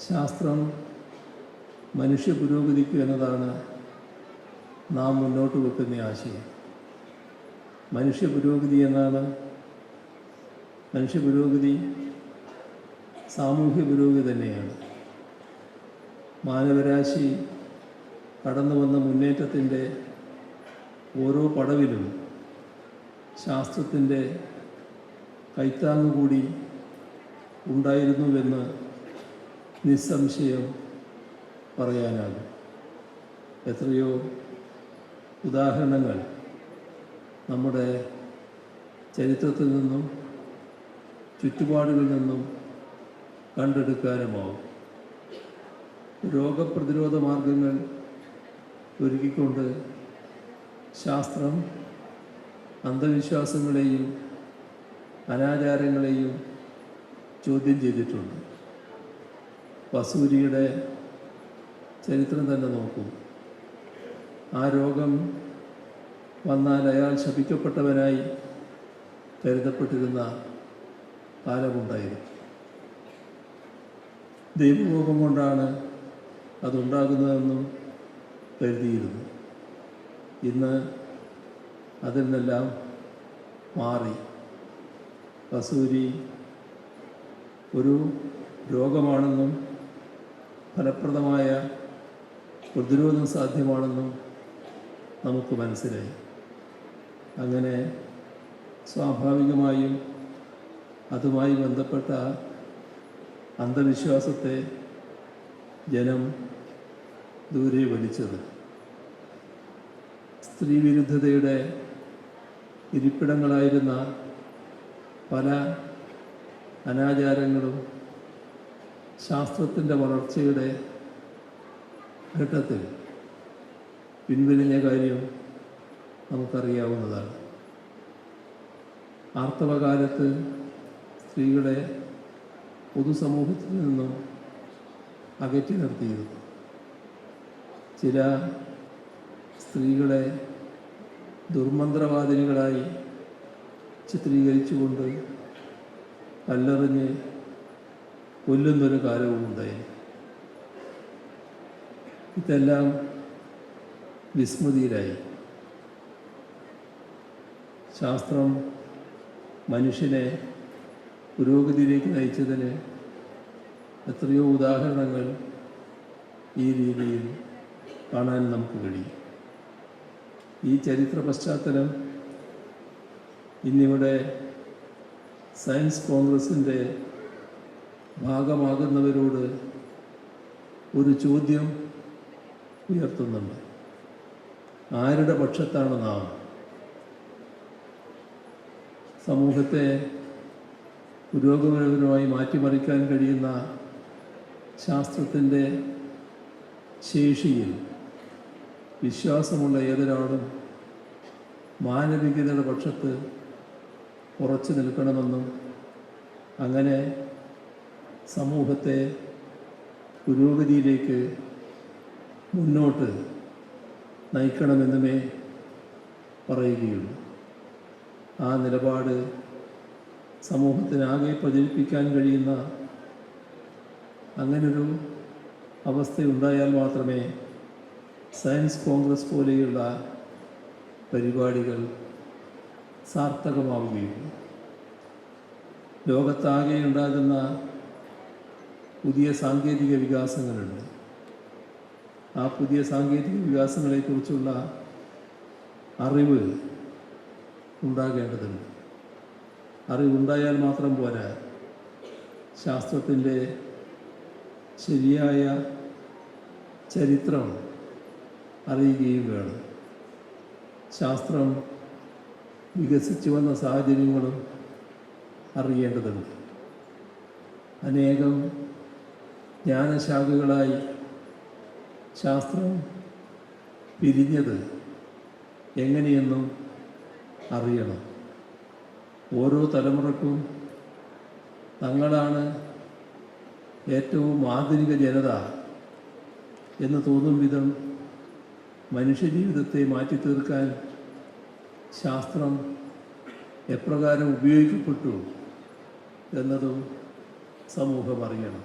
ശാസ്ത്രം മനുഷ്യ പുരോഗതിക്കും എന്നതാണ് നാം മുന്നോട്ട് വെക്കുന്ന ആശയം. മനുഷ്യ പുരോഗതി എന്നാണ് മനുഷ്യ പുരോഗതി സാമൂഹ്യ പുരോഗതി തന്നെയാണ്. മാനവരാശി കടന്നു വന്ന മുന്നേറ്റത്തിന്റെ ഓരോ പടവിലും ശാസ്ത്രത്തിന്റെ കൈത്താങ്ങ് കൂടി ഉണ്ടായിരുന്നുവെന്ന് നിസ്സംശയം പറയാനാകും എത്രയോ ഉദാഹരണങ്ങൾ നമ്മുടെ ചരിത്രത്തിൽ നിന്നും ചുറ്റുപാടുകളിൽ നിന്നും കണ്ടെടുക്കാനുമാവും. രോഗപ്രതിരോധ മാർഗങ്ങൾ ഒരുക്കിക്കൊണ്ട് ശാസ്ത്രം അന്ധവിശ്വാസങ്ങളെയും അനാചാരങ്ങളെയും ചോദ്യം ചെയ്തിട്ടുണ്ട്. വസൂരിയുടെ ചരിത്രം തന്നെ നോക്കൂ. ആ രോഗം വന്നാൽ അയാൾ ശപിക്കപ്പെട്ടവനായി കരുതപ്പെട്ടിരുന്ന കാലമുണ്ടായിരുന്നു. ദൈവകോപം കൊണ്ടാണ് അതുണ്ടാകുന്നതെന്നും കരുതിയിരുന്നു. ഇന്ന് അതിൽ നിന്നെല്ലാം മാറി. വസൂരി ഒരു രോഗമാണെന്നും ഫലപ്രദമായ പ്രതിരോധം സാധ്യമാണെന്നും നമുക്ക് മനസ്സിലായി. അങ്ങനെ സ്വാഭാവികമായും അതുമായി ബന്ധപ്പെട്ട അന്ധവിശ്വാസത്തെ ജനം ദൂരെ വലിച്ചത് സ്ത്രീവിരുദ്ധതയുടെ ഇരിപ്പിടങ്ങളായിരുന്ന പല അനാചാരങ്ങളും ശാസ്ത്രത്തിന്റെ വളർച്ചയുടെ ഘട്ടത്തിൽ പിൻവലിഞ്ഞ കാര്യം നമുക്കറിയാവുന്നതാണ്. ആർത്തവകാലത്ത് സ്ത്രീകളെ പൊതുസമൂഹത്തിൽ നിന്നും അകറ്റി നിർത്തിയിരുന്നു. ചില സ്ത്രീകളെ ദുർമന്ത്രവാദിനികളായി ചിത്രീകരിച്ചുകൊണ്ട് കല്ലെറിഞ്ഞ് കൊല്ലുന്നൊരു കാലവും ഉണ്ടായി ഇതെല്ലാം വിസ്മൃതിയിലായി. ശാസ്ത്രം മനുഷ്യനെ പുരോഗതിയിലേക്ക് നയിച്ചതിന് എത്രയോ ഉദാഹരണങ്ങൾ ഈ രീതിയിൽ കാണാൻ നമുക്ക് കഴിയും. ഈ ചരിത്ര പശ്ചാത്തലം ഇന്നിവിടെ സയൻസ് കോൺഗ്രസിന്റെ ഭാഗമാകുന്നവരോട് ഒരു ചോദ്യം ഉയർത്തുന്നുണ്ട്. ആരുടെ പക്ഷത്താണ് നാം? സമൂഹത്തെ പുരോഗമനപരമായി മാറ്റിമറിക്കാൻ കഴിയുന്ന ശാസ്ത്രത്തിന്റെ ശേഷിയിൽ വിശ്വാസമുള്ള ഏതൊരാളും മാനവികതയുടെ പക്ഷത്ത് ഉറച്ചു നിൽക്കണമെന്നും അങ്ങനെ സമൂഹത്തെ പുരോഗതിയിലേക്ക് മുന്നോട്ട് നയിക്കണമെന്നുമേ പറയുകയുള്ളൂ. ആ നിലപാട് സമൂഹത്തിനാകെ പ്രചരിപ്പിക്കാൻ കഴിയുന്ന അങ്ങനൊരു അവസ്ഥയുണ്ടായാൽ മാത്രമേ സയൻസ് കോൺഗ്രസ് പോലെയുള്ള പരിപാടികൾ സാർത്ഥകമാവുകയുള്ളൂ. ലോകത്താകെ ഉണ്ടാകുന്ന പുതിയ സാങ്കേതിക വികാസങ്ങളുണ്ട്. ആ പുതിയ സാങ്കേതിക വികാസങ്ങളെക്കുറിച്ചുള്ള അറിവ് ഉണ്ടാകേണ്ടതുണ്ട്. അറിവുണ്ടായാൽ മാത്രം പോരാ. ശാസ്ത്രത്തിന്റെ ശരിയായ ചരിത്രം അറിയുകയും വേണം. ശാസ്ത്രം വികസിച്ചു വന്ന സാഹചര്യങ്ങളും അറിയേണ്ടതുണ്ട്. അനേകം ജ്ഞാനശാഖകളായി ശാസ്ത്രം പിരിഞ്ഞത് എങ്ങനെയെന്നും അറിയണം. ഓരോ തലമുറക്കും തങ്ങളാണ് ഏറ്റവും ആധുനിക ജനത എന്ന് തോന്നും വിധം മനുഷ്യജീവിതത്തെ മാറ്റി തീർക്കാൻ ശാസ്ത്രം എപ്രകാരം ഉപയോഗിക്കപ്പെട്ടു എന്നതും സമൂഹം അറിയണം.